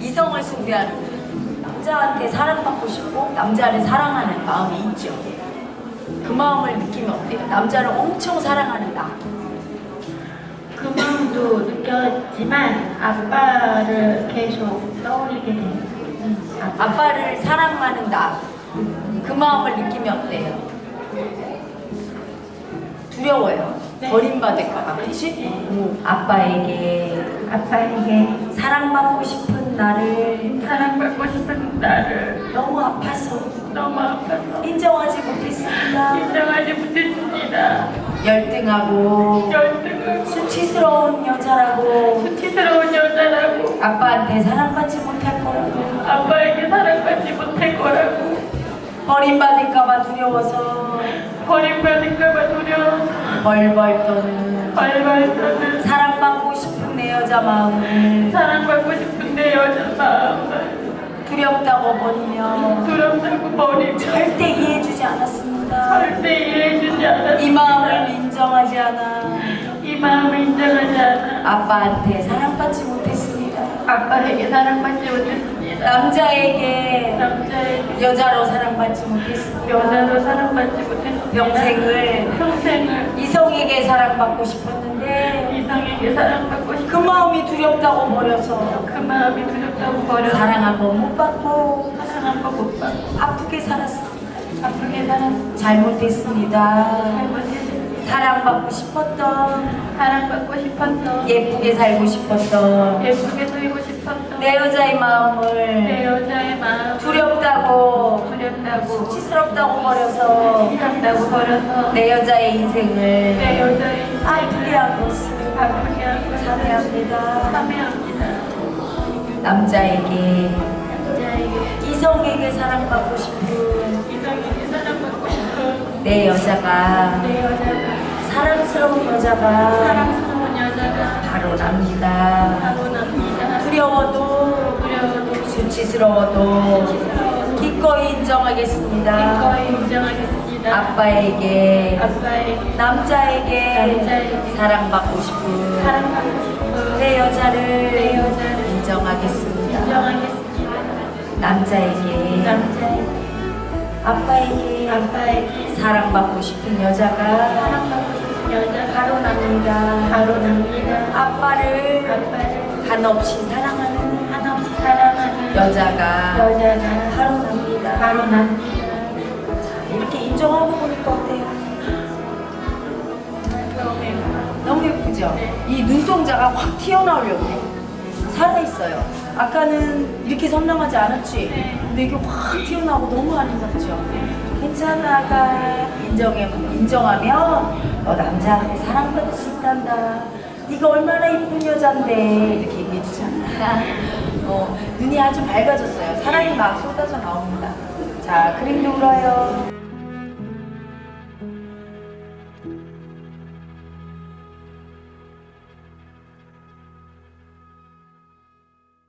이성을 숭배하는 남자한테 사랑받고 싶고 남자를 사랑하는 마음이 있죠. 그 마음을 느끼면 어때요? 남자를 엄청 사랑하는 나. 그 마음도 느꼈지만 아빠를 계속 떠올리게 돼요. 음, 아빠. 아빠를 사랑하는 나. 그 마음을 느끼면 어때요? 두려워요. 네. 버림받을까봐, 그렇지? 아빠에게 아빠에게 사랑받고 싶은 나를 사랑받고 싶은 나를. 너무 아파서. 너무 아파서. 인정하지 못했습니다. 인정하지 못했습니다. 열등하고 열등하고 수치스러운 여자라고. 수치스러운 여자라고. 아빠한테 사랑받지 못할 거라고. 아빠에게 사랑받지 못할 거라고. 버림받을까봐 두려워서. 두려워서 벌벌 떠는 발발 떠는 사랑받고 싶은 내 여자 마음을 사랑받고 싶은 내 여자 마음을 두렵다고 버리며 두렵다고 버리며 절대 이해해주지 않았습니다. 절대 이해해주지 않았습니다. 이 마음을 인정하지 않아 이 마음을 인정하지 않아 아빠한테 사랑받지 못했습니다. 아빠에게 사랑받지 못했습니다. 남자에게 남자에게 여자로 사랑받지 못했습니다. 여자로 사랑받지 못했습니다. 평생을 평생을 이성에게 사랑받고 싶었는데 이성에게 사랑받고 그 싶은 마음이 두렵다고 버려서 그 마음이 두렵다고 버려 사랑 한번못 받고 사랑 한번 못 받고 아프게 살았습니다. 아프게 살았습니다. 잘못했습니다. 잘못했습니다. 사랑받고 싶었던 사랑받고 싶었던 예쁘게 살고 싶었던 예쁘게 살고 싶었던 내 여자의 내 마음을 여자의 마음 두렵다고 두렵다고 수치스럽다고 버려서 싫었다고 버려서 내 여자의 인생을 내 여자의 아프게 한 것을 아프게 하고 참회합니다. 참회합니다. 남자에게 남자에게 이성에게 사랑받고 싶은 이성에게 사랑받고 싶은 내 여자가 내 여자가 사랑스러운 여자가 사랑스러운 여자가 바로 납니다. 바로 납니다. 두려워도 두려워도 수치스러워도 인정하겠습니다. 기꺼이 인정하겠습니다. 아빠에게 아빠에게 남자에게 남자에게 사랑받고 싶은 사랑받고 싶은 내 여자를 내 여자를 인정하겠습니다. 인정하겠습니다. 남자에게 남자에게 아빠에게 아빠에게 사랑받고 싶은 여자가 사랑받고 싶은 여자가 바로 납니다. 바로 납니다. 아빠를 아빠를 한없이 사랑하는 한없이 여자가 여자가 바로 납니다. 바로 납니다. 이렇게 인정하고 보니까 어때요? 너무 예쁘죠? 네. 이 눈동자가 확 튀어나오려고 해. 살아있어요. 아까는 이렇게 선명하지 않았지? 네. 근데 이게 확 튀어나오고 너무 아름답죠? 괜찮아가 인정해, 인정하면 너 남자한테 사랑받을 수 있단다. 네가 얼마나 이쁜 여잔데 이렇게 얘기해 주잖아. 어, 눈이 아주 밝아졌어요. 사랑이 막 쏟아져 나옵니다. 자, 그림 눌러요.